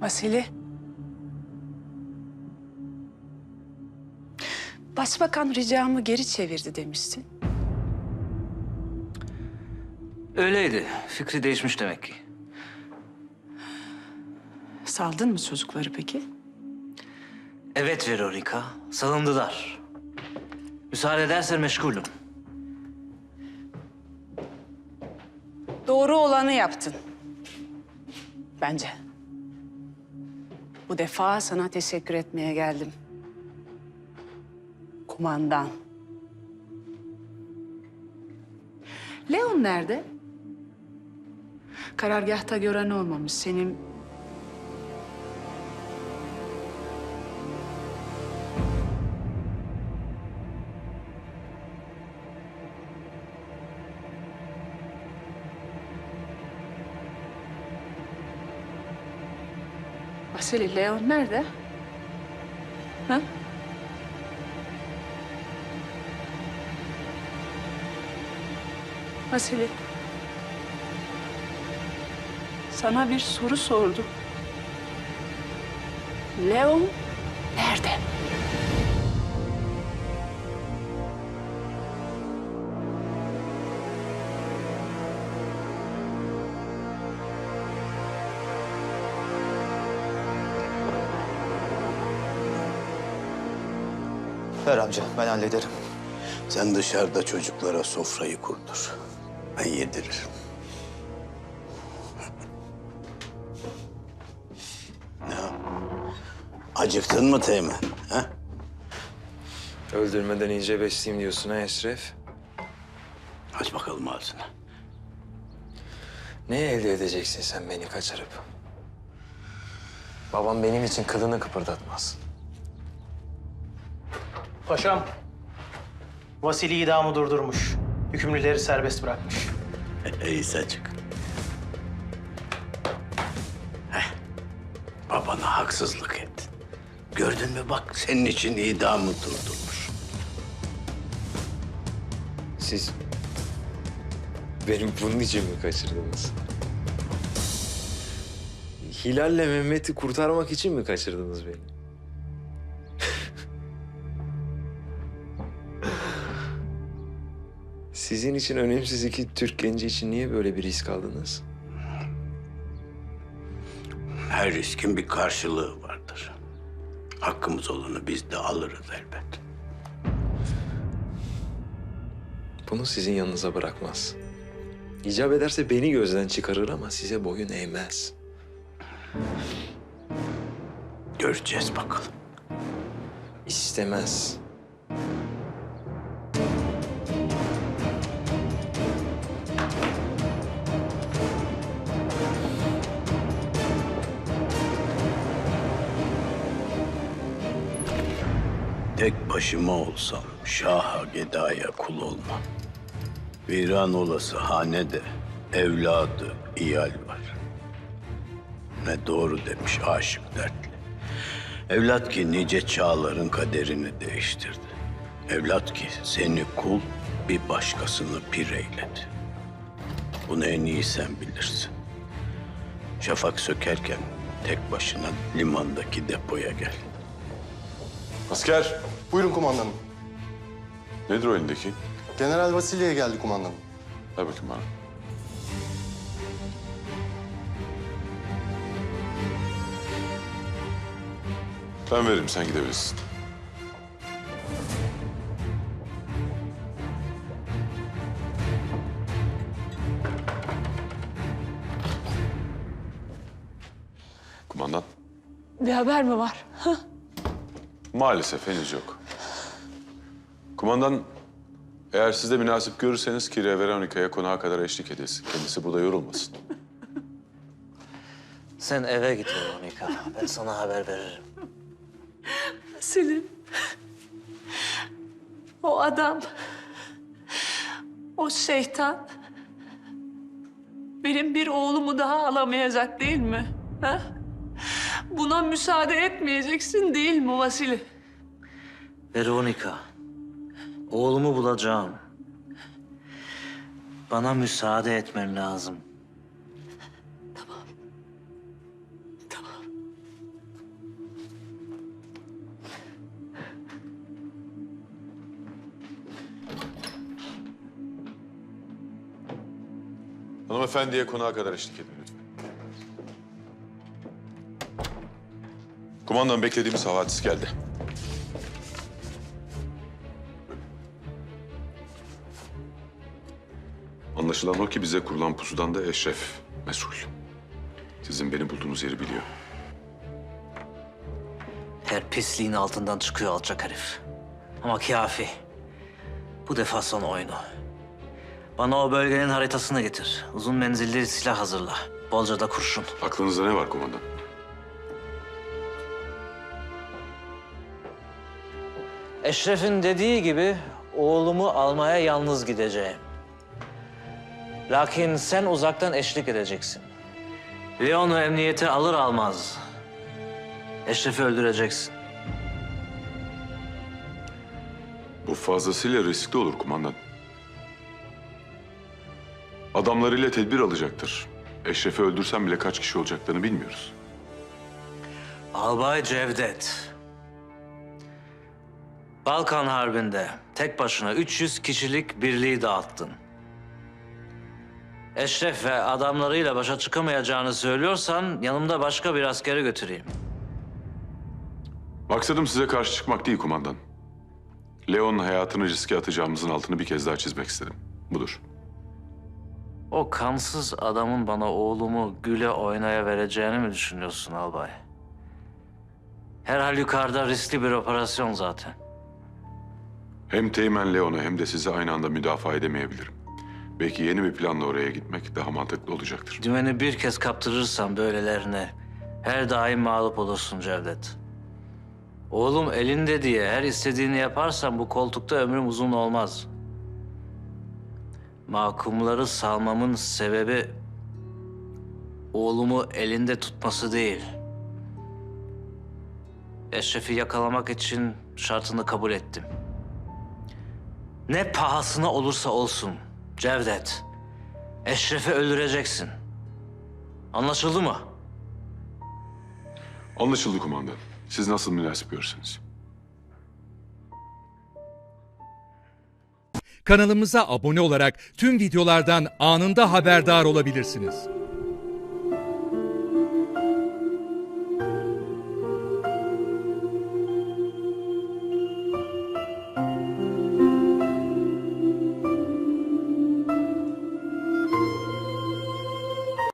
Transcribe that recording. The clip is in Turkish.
Vasili. Başbakan ricamı geri çevirdi demiştin. Öyleydi. Fikri değişmiş demek ki. Saldın mı çocukları peki? Evet Veronika, salındılar. Müsaade edersen meşgulüm. Doğru olanı yaptın. Bence. Bu defa sana teşekkür etmeye geldim. Kumandan. Leon nerede? Karargahta gören olmamış. Senin Vasili, Leon nerede? Ha? Vasili. Sana bir soru sordum. Leon nerede? Ver amca ben hallederim. Sen dışarıda çocuklara sofrayı kurdur. Ben yediririm. Ne? Acıktın mı Teğmen? Ha? Öldürmeden ince besleyeyim diyorsun ha Eşref. Aç bakalım ağzını. Ne elde edeceksin sen beni kaçırıp? Babam benim için kılını kıpırdatmaz. Paşam, Vasili idamı durdurmuş. Hükümlüleri serbest bırakmış. İyi Selçuk. Heh. Babana haksızlık ettin. Gördün mü bak senin için idamı durdurmuş. Siz benim bunun için mi kaçırdınız? Hilal'le Mehmet'i kurtarmak için mi kaçırdınız beni? Sizin için önemsiz iki Türk genci için niye böyle bir risk aldınız? Her riskin bir karşılığı vardır. Hakkımız olanı biz de alırız elbet. Bunu sizin yanınıza bırakmaz. İcap ederse beni gözden çıkarır ama size boyun eğmez. Göreceğiz bakalım. İstemez. Tek başıma olsam şaha gedaya kul olmam. Viran olası hanede evladı iyal var. Ne doğru demiş aşık dertli. Evlat ki nice çağların kaderini değiştirdi. Evlat ki seni kul bir başkasını pir eyledi. Bunu en iyi sen bilirsin. Şafak sökerken tek başına limandaki depoya gel. Asker, Buyurun kumandanım. nedir o elindeki? General Vasili'ye geldi kumandanım. Ver bakayım bana. Ben veririm, sen gidebilirsin. Kumandan, Bir haber mi var? Maalesef henüz yok. Kumandan, eğer siz de münasip görürseniz Kirya Veronika'ya konağa kadar eşlik edilsin. Kendisi burada yorulmasın. Sen eve git Veronika. Ben sana haber veririm. Selim. O adam. O şeytan. Benim bir oğlumu daha alamayacak değil mi? Ha? Buna müsaade etmeyeceksin değil mi Vasili? Veronika, oğlumu bulacağım. Bana müsaade etmen lazım. Tamam. Tamam. Hanımefendiye konağa kadar eşlik edin lütfen. Kumandan beklediğimiz havadis geldi. Anlaşılan o ki bize kurulan pusudan da Eşref mesul. Sizin beni bulduğunuz yeri biliyor. Her pisliğin altından çıkıyor alçak herif. Ama kafi. Bu defa son oyunu. Bana o bölgenin haritasını getir. Uzun menzilli silah hazırla. Bolca da kurşun. Aklınızda ne var kumandan? Eşref'in dediği gibi oğlumu almaya yalnız gideceğim. Lakin sen uzaktan eşlik edeceksin. Leon'u emniyete alır almaz. Eşref'i öldüreceksin. Bu fazlasıyla riskli olur kumandan. Adamlarıyla tedbir alacaktır. Eşref'i öldürsem bile kaç kişi olacaklarını bilmiyoruz. Albay Cevdet. Balkan Harbi'nde tek başına 300 kişilik birliği dağıttın. Eşref ve adamlarıyla başa çıkamayacağını söylüyorsan yanımda başka bir askeri götüreyim. Maksadım size karşı çıkmak değil kumandan. Leon'un hayatını riske atacağımızın altını bir kez daha çizmek istedim. Budur. O kansız adamın bana oğlumu güle oynaya vereceğini mi düşünüyorsun albay? Herhal yukarıda riskli bir operasyon zaten. Hem Teğmen Leon'u hem de sizi aynı anda müdafaa edemeyebilirim. Belki yeni bir planla oraya gitmek daha mantıklı olacaktır. Dümeni bir kez kaptırırsan böylelerine her daim mağlup olursun Cevdet. Oğlum elinde diye her istediğini yaparsan bu koltukta ömrüm uzun olmaz. Mahkumları salmamın sebebi oğlumu elinde tutması değil. Eşref'i yakalamak için şartını kabul ettim. Ne pahasına olursa olsun Cevdet. Eşref'i öldüreceksin. Anlaşıldı mı? Anlaşıldı kumandan. Siz nasıl münasip görürseniz. Kanalımıza abone olarak tüm videolardan anında haberdar olabilirsiniz.